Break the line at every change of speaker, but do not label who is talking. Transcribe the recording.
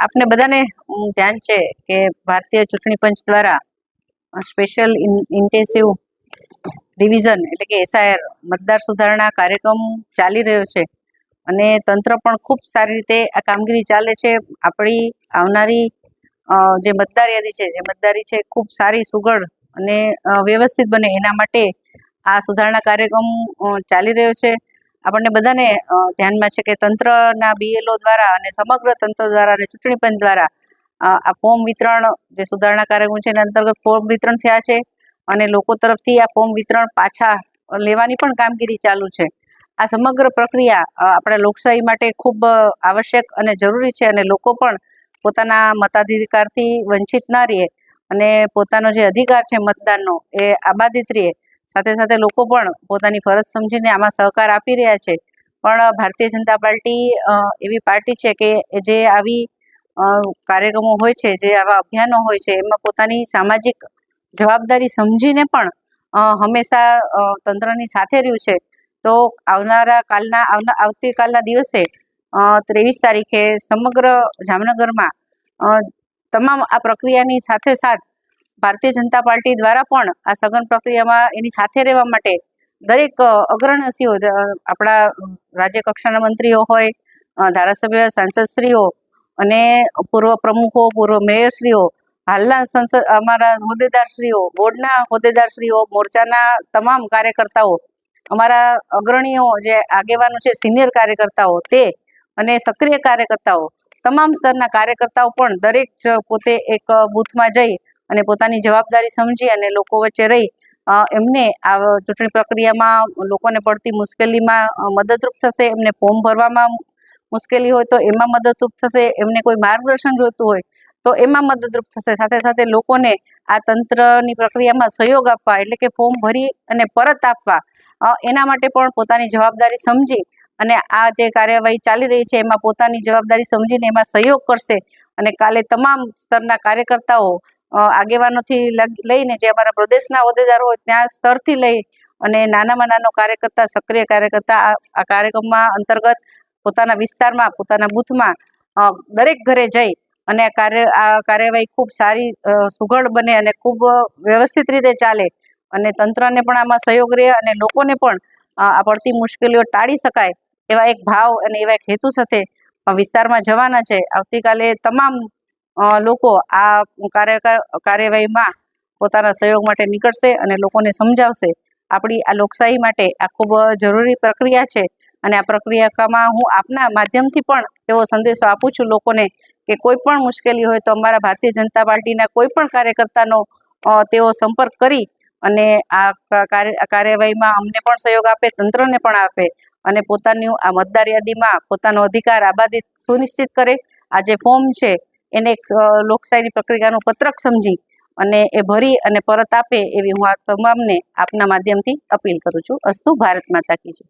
આપને બધાને ધ્યાન છે કે ભારતીય ચૂંટણી પંચ દ્વારા સ્પેશિયલ ઇન્ટેન્સિવ રિવિઝન એટલે કે એસઆઈઆર મતદાર સુધારણા કાર્યક્રમ ચાલી રહ્યો છે. અને તંત્ર પણ ખૂબ સારી રીતે આ કામગીરી ચાલે છે. આપણી આવનારી જે મતદાર યાદી છે, જે મતદારી છે, ખૂબ સારી, સુઘડ અને વ્યવસ્થિત બને. એના માટે આ સુધારણા કાર્યક્રમ ચાલી રહ્યો છે. આપણને બધાને ધ્યાનમાં છે કે તંત્રના બીએલઓ દ્વારા અને સમગ્ર તંત્ર દ્વારા અને ચૂંટણી પંચ દ્વારા આ ફોર્મ વિતરણ જે સુધારણા કાર્યક્રમ છે એના અંતર્ગત ફોર્મ વિતરણ થયા છે અને લોકો તરફથી આ ફોર્મ વિતરણ પાછા લેવાની પણ કામગીરી ચાલુ છે. આ સમગ્ર પ્રક્રિયા આપણા લોકશાહી માટે ખૂબ આવશ્યક અને જરૂરી છે અને લોકો પણ પોતાના મતાધિકારથી વંચિત ના રહે અને પોતાનો જે અધિકાર છે મતદાનનો એ આબાદિત રહે. સાથે સાથે લોકો પણ પોતાની ફરજ સમજીને આમાં સહકાર આપી રહ્યા છે. પણ ભારતીય જનતા પાર્ટી એવી પાર્ટી છે કે જે આવી કાર્યક્રમો હોય છે, જે આવા અભિયાનો હોય છે, એમાં પોતાની સામાજિક જવાબદારી સમજીને પણ હંમેશા તંત્રની સાથે રહ્યું છે. તો આવનારા કાલના આવતીકાલના દિવસે ત્રેવીસ તારીખે સમગ્ર જામનગરમાં તમામ આ પ્રક્રિયાની સાથે સાથ ભારતીય જનતા પાર્ટી દ્વારા પણ આ સઘન પ્રક્રિયામાં એની સાથે રહેવા માટે દરેક અ, અગ્રણીઓ જ, અ, આપણા રાજ્ય કક્ષાના મંત્રીઓ હોય ધારાસભ્ય સાંસદશ્રીઓ અને પૂર્વ પ્રમુખો પૂર્વ મેયરશ્રીઓ હાલના સંસદ અમારા હોદ્દેદારશ્રીઓ બોર્ડના હોદ્દેદારશ્રીઓ મોરચાના તમામ કાર્યકર્તાઓ અમારા અગ્રણીઓ જે આગેવાનો છે સિનિયર કાર્યકર્તાઓ તે અને સક્રિય કાર્યકર્તાઓ તમામ સ્તરના કાર્યકર્તાઓ પણ દરેક પોતે એક બૂથમાં જઈ અને પોતાની જવાબદારી સમજી અને લોકો વચ્ચે રહી એમને આ ચૂંટણી પ્રક્રિયામાં લોકોને પડતી મુશ્કેલીમાં મદદરૂપ થશે, એમને ફોર્મ ભરવામાં મુશ્કેલી હોય તો એમાં મદદરૂપ થશે, એમને કોઈ માર્ગદર્શન જોઈતું હોય તો એમાં મદદરૂપ થશે. સાથે સાથે લોકોને આ તંત્રની પ્રક્રિયામાં સહયોગ આપવા, એટલે કે ફોર્મ ભરી અને પરત આપવા એના માટે પણ પોતાની જવાબદારી સમજી અને આ જે કાર્યવાહી ચાલી રહી છે એમાં પોતાની જવાબદારી સમજીને એમાં સહયોગ કરશે. અને કાલે તમામ સ્તરના કાર્યકર્તાઓ આગેવાનોથી લઈને જે અમારા પ્રદેશના હોદ્દેદારો હોય ત્યાં સ્તરથી લઈ અને નાનામાં નાનો કાર્યકર્તા, સક્રિય કાર્યકર્તા, આ કાર્યક્રમમાં અંતર્ગત પોતાના વિસ્તારમાં, પોતાના બૂથમાં દરેક ઘરે જઈ અને કાર્ય, આ કાર્યવાહી ખૂબ સારી સુઘડ બને અને ખૂબ વ્યવસ્થિત રીતે ચાલે અને તંત્રને પણ આમાં સહયોગ રહે અને લોકોને પણ આ પડતી મુશ્કેલીઓ ટાળી શકાય એવા એક ભાવ અને એવા એક હેતુ સાથે વિસ્તારમાં જવાના છે. આવતીકાલે તમામ લોકો આ કાર્ય કાર્યવાહીમાં પોતાના સહયોગ માટે નીકળશે અને લોકોને સમજાવશે. આપણી આ લોકશાહી માટે આ ખૂબ જરૂરી પ્રક્રિયા છે અને આ પ્રક્રિયામાં હું આપના માધ્યમથી પણ એવો સંદેશો આપું છું લોકોને કે કોઈ પણ મુશ્કેલી હોય તો અમારા ભારતીય જનતા પાર્ટીના કોઈ પણ કાર્યકર્તાનો તેઓ સંપર્ક કરી અને આ કાર્યવાહીમાં અમને પણ સહયોગ આપે, તંત્રને પણ આપે અને પોતાની આ મતદાર યાદીમાં પોતાનો અધિકાર આબાદિત સુનિશ્ચિત કરે. આ જે ફોર્મ છે એને એક લોકશાહીની પ્રક્રિયાનું પત્રક સમજી અને એ ભરી અને પરત આપે એવી હું આ તમામને આપના માધ્યમથી અપીલ કરું છું. અસ્તુ ભારત માતા કી જય.